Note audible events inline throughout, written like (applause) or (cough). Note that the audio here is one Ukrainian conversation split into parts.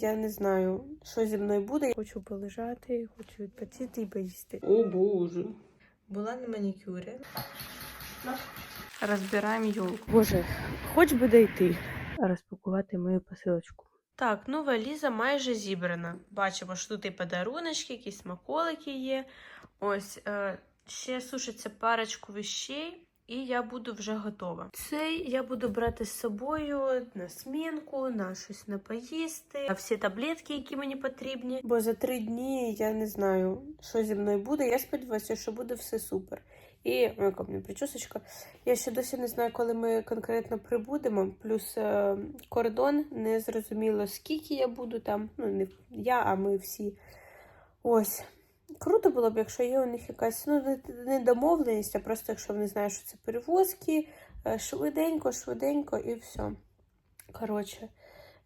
Я не знаю, що зі мною буде. Хочу полежати, хочу відпочити і поїсти. О боже. Була на манікюрі. Розбираємо йолку. Боже, хоч би дойти. Розпакувати мою посилочку. Так, ну валіза майже зібрана. Бачимо, що тут і подаруночки, якісь смаколики є. Ось е, ще сушиться парочку вещей, і я буду вже готова. Цей я буду брати з собою на смінку, на щось на поїсти, на всі таблетки, які мені потрібні. Бо за три дні я не знаю, що зі мною буде. Я сподіваюся, що буде все супер. І яка в мене причосочка. Я ще досі не знаю, коли ми конкретно прибудемо. Плюс е, кордон, не зрозуміло, скільки я буду там. Ну, не я, а ми всі. Ось. Круто було б, якщо є у них якась ну, не- не домовленість, а просто якщо вони знають, що це перевозки, е, швиденько, швиденько і все. Коротше,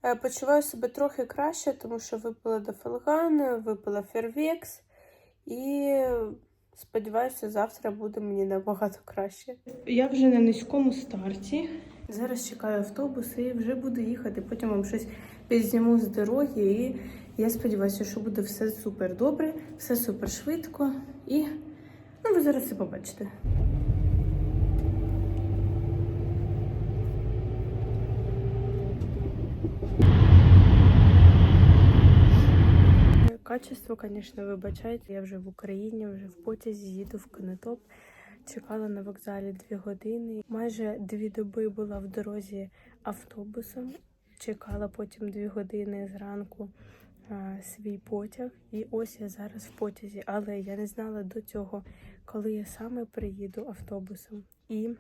е, почуваю себе трохи краще, тому що випила дофелган, випила фервекс і сподіваюся, завтра буде мені набагато краще. Я вже на низькому старті. Зараз чекаю автобус і вже буду їхати. Потім вам щось підзніму з дороги. І я сподіваюся, що буде все супер добре, все супер швидко. І ну, ви зараз це побачите. Качество, звісно, вибачайте. Я вже в Україні, вже в потязі їду в Конотоп. Чекала на вокзалі дві години. Майже дві доби була в дорозі автобусом. Чекала потім дві години зранку свій потяг. І ось я зараз в потязі. Але я не знала до цього, коли я саме приїду автобусом. І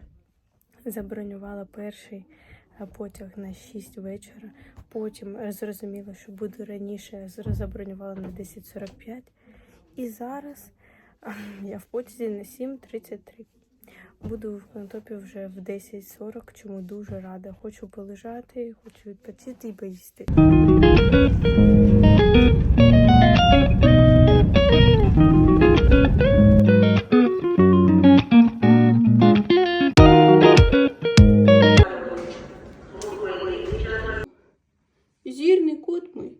забронювала перший потяг на 6 вечора. Потім зрозуміла, що буду раніше, забронювала на 10.45. І зараз я в потязі на 7.33. Буду в Конотопі вже в 10.40, чому дуже рада. Хочу полежати, хочу відпочити і поїсти. Кот мій.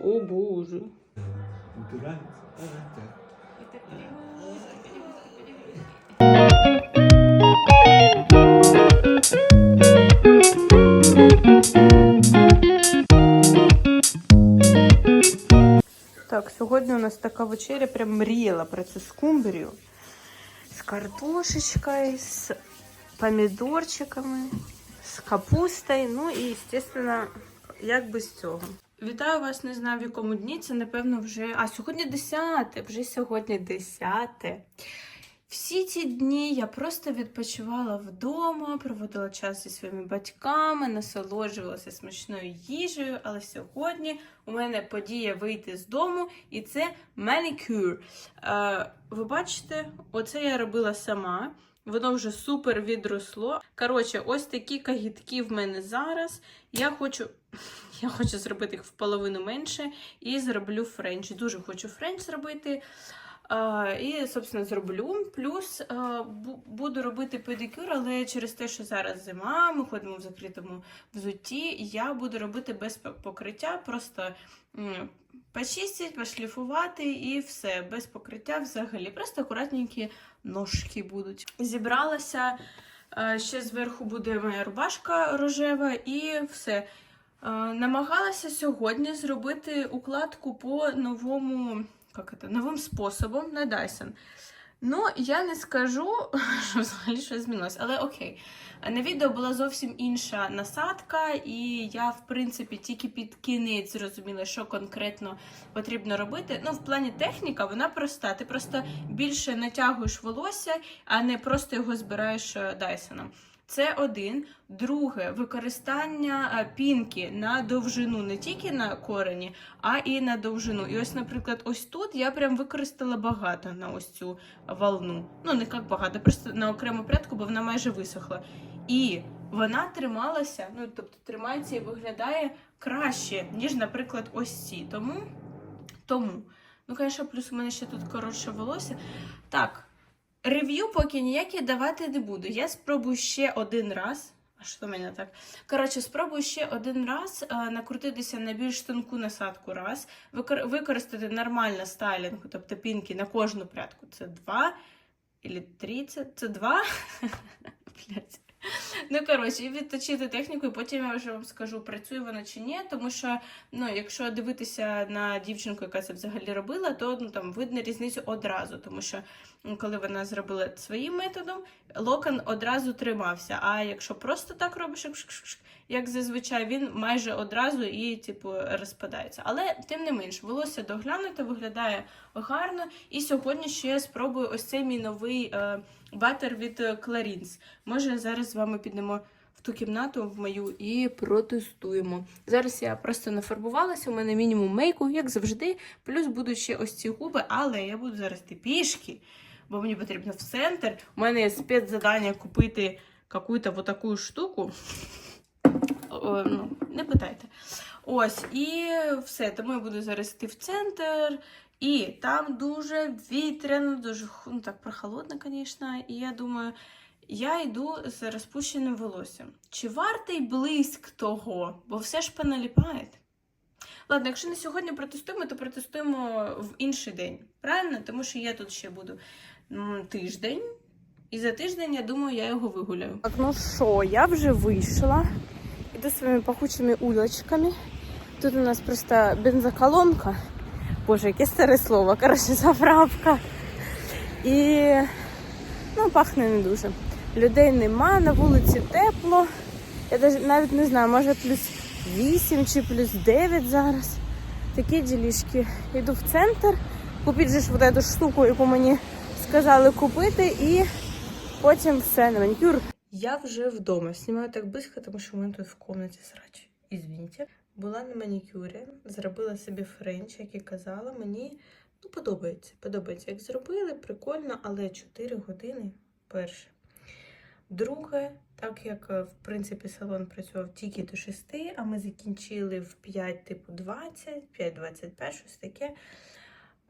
О боже. Так, сьогодні у нас така вечеря, прям мріяла про цю скумбрію. З картошечкою, з помідорчиками, з капустою. Ну і, звісно, як без цього. Вітаю вас, не знаю в якому дні. Це, напевно, вже. А сьогодні 10, вже сьогодні 10. Всі ці дні я просто відпочивала вдома, проводила час зі своїми батьками, насолоджувалася смачною їжею. Але сьогодні у мене подія вийти з дому, і це манікюр. Е, ви бачите, оце я робила сама. Воно вже супер відросло. Коротше, ось такі кагітки в мене зараз. Я хочу, (laughs) я хочу зробити їх в половину менше і зроблю френч. Дуже хочу френч зробити. А, і, собственно, зроблю. Плюс а, буду робити педикюр, але через те, що зараз зима, ми ходимо в закритому взутті, я буду робити без покриття, просто почистити, пошліфувати і все, без покриття взагалі. Просто акуратненькі ножки будуть. Зібралася, е, ще зверху буде моя рубашка рожева і все. Е, Намагалася сьогодні зробити укладку по новому, як це, новим способом на Dyson. Ну, я не скажу, (laughs) що взагалі щось змінилось, але окей. На відео була зовсім інша насадка, і я, в принципі, тільки під кінець зрозуміла, що конкретно потрібно робити. Ну, в плані техніка, вона проста. Ти просто більше натягуєш волосся, а не просто його збираєш е, Дайсоном. Це один. Друге, використання е, пінки на довжину, не тільки на корені, а і на довжину. І ось, наприклад, ось тут я прям використала багато на ось цю волну. Ну, не як багато, просто на окрему прядку, бо вона майже висохла. І вона трималася, ну тобто тримається і виглядає краще, ніж, наприклад, ось ці. Тому, тому. Ну, звісно, плюс у мене ще тут коротше волосся. Так, рев'ю поки ніякі давати не буду. Я спробую ще один раз. А що в мене так? Коротше, спробую ще один раз е, накрутитися на більш тонку насадку раз, викор- використати нормально стайлінг, тобто пінки на кожну прядку. Це два Ілі три, це два. (laughs) Блядь. (laughs) Ну, коротше, і відточити техніку, і потім я вже вам скажу, працює вона чи ні. Тому що, ну, якщо дивитися на дівчинку, яка це взагалі робила, то ну, там видно різницю одразу. Тому що коли вона зробила своїм методом, локон одразу тримався. А якщо просто так робиш, як зазвичай, він майже одразу і, типу, розпадається. Але тим не менш, волосся доглянуте, виглядає гарно. І сьогодні ще я спробую ось цей мій новий е, батер від е, Clarins. Може, зараз з вами підемо в ту кімнату в мою і протестуємо. Зараз я просто нафарбувалася, у мене мінімум мейку, як завжди. Плюс будуть ще ось ці губи, але я буду зараз йти пішки, бо мені потрібно в центр. У мене є спецзадання купити какую-то вот таку штуку. О, ну, не питайте. Ось, і все. Тому я буду зараз йти в центр. І там дуже вітряно, дуже ну, так прохолодно, звісно. І я думаю, я йду з розпущеним волоссям. Чи вартий блиск того? Бо все ж поналіпає. Ладно, якщо не сьогодні протестуємо, то протестуємо в інший день. Правильно? Тому що я тут ще буду тиждень. І за тиждень, я думаю, я його вигуляю. Так, ну що, я вже вийшла. Іду своїми пахучими улочками. Тут у нас просто бензоколонка. Боже, яке старе слово. Коротше, заправка. І ну, пахне не дуже. Людей нема, на вулиці тепло. Я навіть не знаю, може плюс 8 чи плюс 9 зараз. Такі ділішки. Йду в центр, купити же ж вот эту штуку, яку мені сказали купити, і потім все на манікюр. Я вже вдома. Знімаю так близько, тому що у мене тут в кімнаті срач. Ізвіньте. Була на манікюрі, зробила собі френч, як і казала. Мені ну, подобається. Подобається, як зробили, прикольно, але 4 години перше. Друге, так як е, в принципі салон працював тільки до 6, а ми закінчили в 5, типу 20, 5.25, щось таке.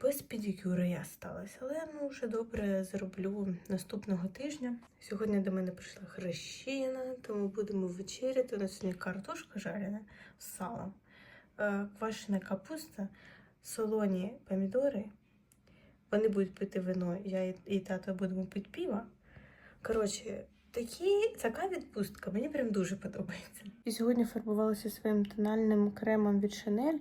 Без педикюра я сталася, але ну вже добре зроблю наступного тижня. Сьогодні до мене прийшла хрещина, тому будемо вечеряти. У нас сьогодні картошка жарена з салом, е, квашена капуста, солоні помідори. Вони будуть пити вино, я і- тато будемо пити пиво. Коротше, такі, така відпустка мені прям дуже подобається. І сьогодні фарбувалася своїм тональним кремом від Chanel.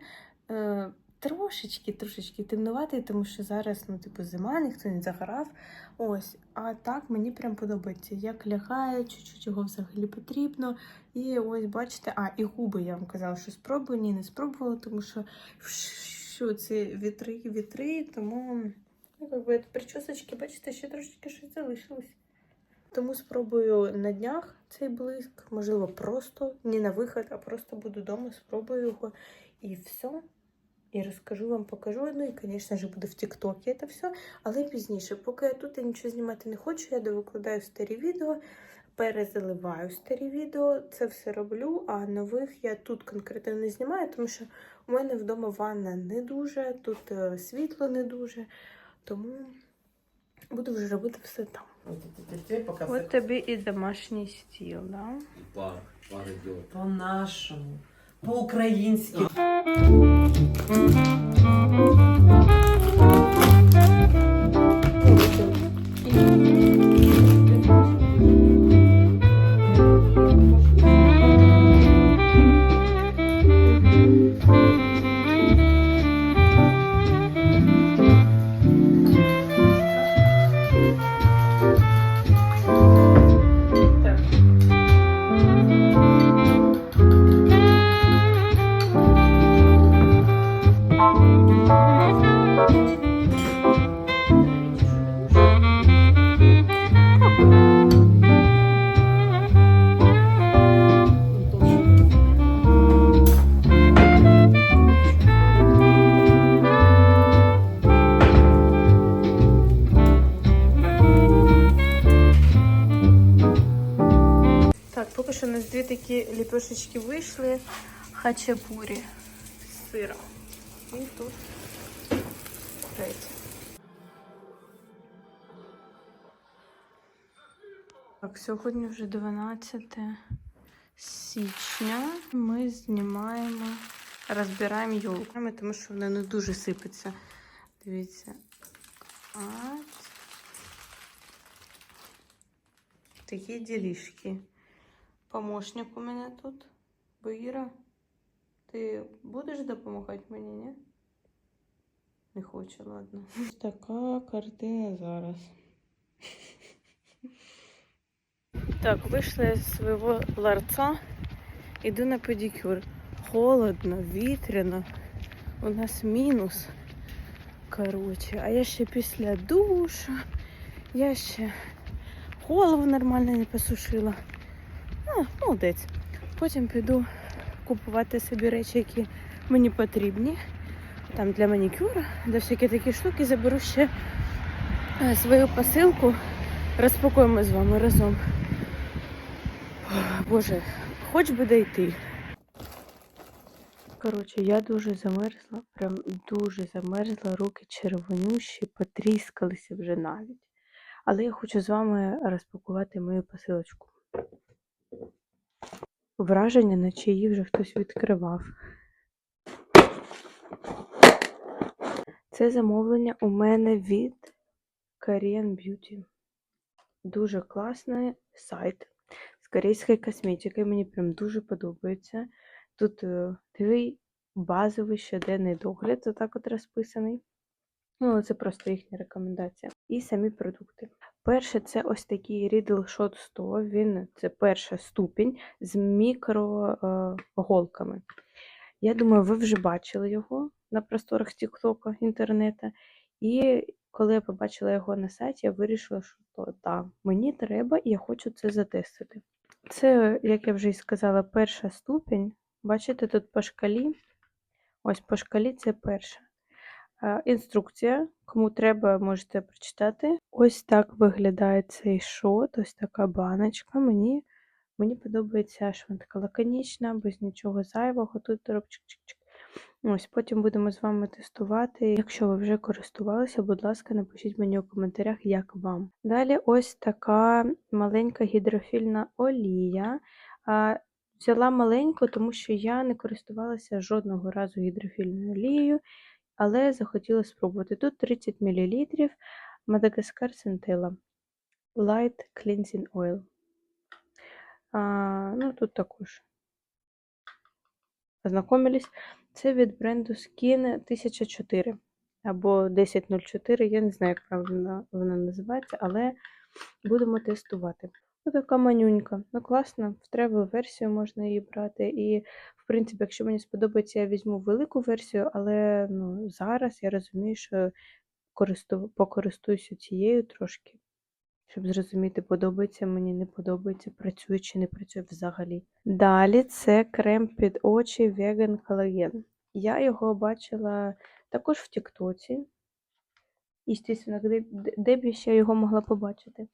Е, трошечки, трошечки темнуватий, тому що зараз, ну, типу, зима, ніхто не загорав. Ось, а так мені прям подобається. Як лягає, чуть-чуть його взагалі потрібно. І ось бачите, а, і губи я вам казала, що спробую, ні, не спробувала, тому що що це вітри, вітри, тому ну, якби причосочки, бачите, ще трошечки щось залишилось. Тому спробую на днях цей блиск, можливо, просто не на вихід, а просто буду вдома, спробую його і все. І розкажу вам, покажу. Ну і, звісно ж, буде в Тіктокі це все. Але пізніше, поки я тут я нічого знімати не хочу, я довикладаю старі відео, перезаливаю старі відео, це все роблю, а нових я тут конкретно не знімаю, тому що у мене вдома ванна не дуже, тут е, світло не дуже. Тому буду вже робити все там. От тобі і домашній стіл, да? Пар, пар идет. По-нашому, по-українськи. Вийшли. Хачапурі з сиром. І тут третя. Так, сьогодні вже 12 січня ми знімаємо, розбираємо йолку, тому що вона не дуже сипеться. Дивіться. От. Такі ділішки. Помощник у мене тут. Боїра. Ти будеш допомагати мені, ні? Не хочу, ладно. Ось така картина зараз. Так, вийшла я з свого ларца, іду на педикюр. Холодно, вітряно. У нас мінус. Коротше, а я ще після душу. Я ще голову нормально не посушила. А, молодець. Потім піду купувати собі речі, які мені потрібні. Там для манікюра, для всякі такі штуки. Заберу ще е, свою посилку. Розпакуємо з вами разом. Боже, хоч би дойти. Коротше, я дуже замерзла, прям дуже замерзла, руки червонющі, потріскалися вже навіть. Але я хочу з вами розпакувати мою посилочку. Враження, наче її вже хтось відкривав. Це замовлення у мене від Korean Beauty. Дуже класний сайт з корейською косметикою. Мені прям дуже подобається. Тут е, такий базовий щоденний догляд, отак от розписаний. Ну, це просто їхня рекомендація. І самі продукти. Перше, це ось такий Riddle Shot 100. Він це перша ступінь з мікроголками. Я думаю, ви вже бачили його на просторах TikTok, інтернету. І коли я побачила його на сайті, я вирішила, що то, так, мені треба і я хочу це затестити. Це, як я вже і сказала, перша ступінь. Бачите, тут по шкалі. Ось по шкалі це перша. Е, Інструкція. Кому треба, можете прочитати. Ось так виглядає цей шот, ось така баночка. Мені, мені подобається, така лаконічна, без нічого зайвого. Тут чик-чик-чик. Ось потім будемо з вами тестувати. Якщо ви вже користувалися, будь ласка, напишіть мені у коментарях, як вам. Далі ось така маленька гідрофільна олія. Взяла маленьку, тому що я не користувалася жодного разу гідрофільною олією, але захотіла спробувати. Тут 30 мл Мадагаскар Сентела Light Cleansing Oil. А, ну, тут також ознакомились. Це від бренду Skin 1004 або 1004, я не знаю, як правильно вона називається, але будемо тестувати. Така манюнька. Ну, класно, в тревел версію можна її брати. І, в принципі, якщо мені сподобається, я візьму велику версію, але ну, зараз я розумію, що користу... покористуюся цією трошки, щоб зрозуміти, подобається мені, не подобається, працює чи не працює взагалі. Далі це крем під очі Vegan Collagen. Я його бачила також в Тіктоці. Естественно, де, де- б я його могла побачити?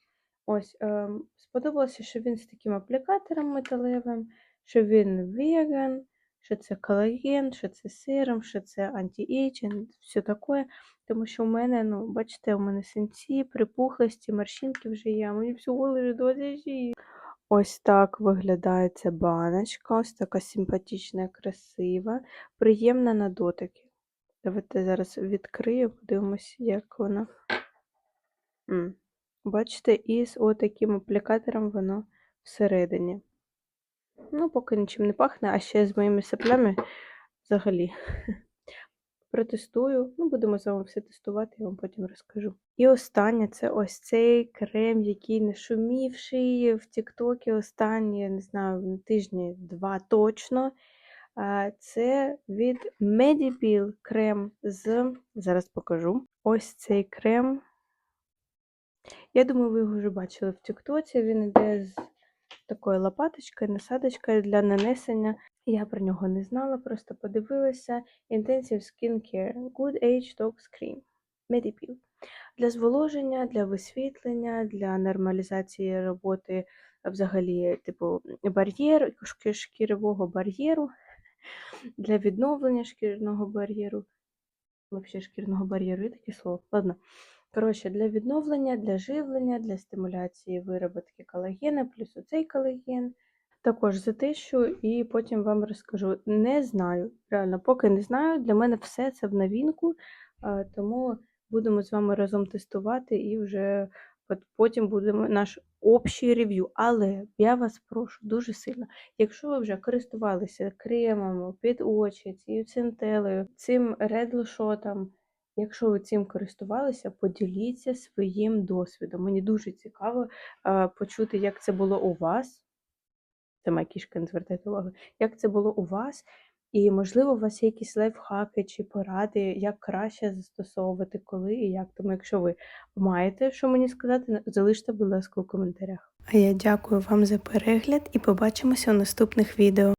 Ось, ем, сподобалося, що він з таким аплікатором металевим, що він веган, що це колаген, що це серум, що це анті-ейджинг, все таке. Тому що у мене, ну, бачите, у мене синці, припухлості, морщинки вже є, мені всього лише 26. Ось так виглядає ця баночка, ось така симпатична, красива, приємна на дотики. Давайте зараз відкрию, подивимося, як вона. Бачите, і з отаким аплікатором воно всередині. Ну, поки нічим не пахне, а ще з моїми соплями взагалі. (laughs) Протестую. Ну, будемо з вами все тестувати, я вам потім розкажу. І останнє це ось цей крем, який не шумівший в Тіктокі останні, я не знаю, тижні два точно. Це від Medipil крем з. Зараз покажу. Ось цей крем. Я думаю, ви його вже бачили в Тіктоці. Він йде з такою лопаточкою, насадочкою для нанесення. Я про нього не знала, просто подивилася. Intensive Skincare Good Age Talk Cream Medipil. Для зволоження, для висвітлення, для нормалізації роботи взагалі, типу, бар'єр, шки- шкіревого бар'єру, для відновлення шкірного бар'єру. Взагалі шкірного бар'єру, є таке слово. Ладно. Коротше, для відновлення, для живлення, для стимуляції вироботки колагена, плюс оцей колаген. також затищу і потім вам розкажу. Не знаю, реально, поки не знаю. Для мене все це в новинку, тому будемо з вами разом тестувати і вже потім будемо наш общий рев'ю. Але я вас прошу дуже сильно, якщо ви вже користувалися кремом під очі, цією центелею, цим редлшотом, якщо ви цим користувалися, поділіться своїм досвідом. Мені дуже цікаво почути, як це було у вас. Це моя кішка, не звертайте увагу. Як це було у вас? І, можливо, у вас є якісь лайфхаки чи поради, як краще застосовувати, коли і як. Тому, якщо ви маєте що мені сказати, залиште, будь ласка, у коментарях. А я дякую вам за перегляд і побачимося у наступних відео.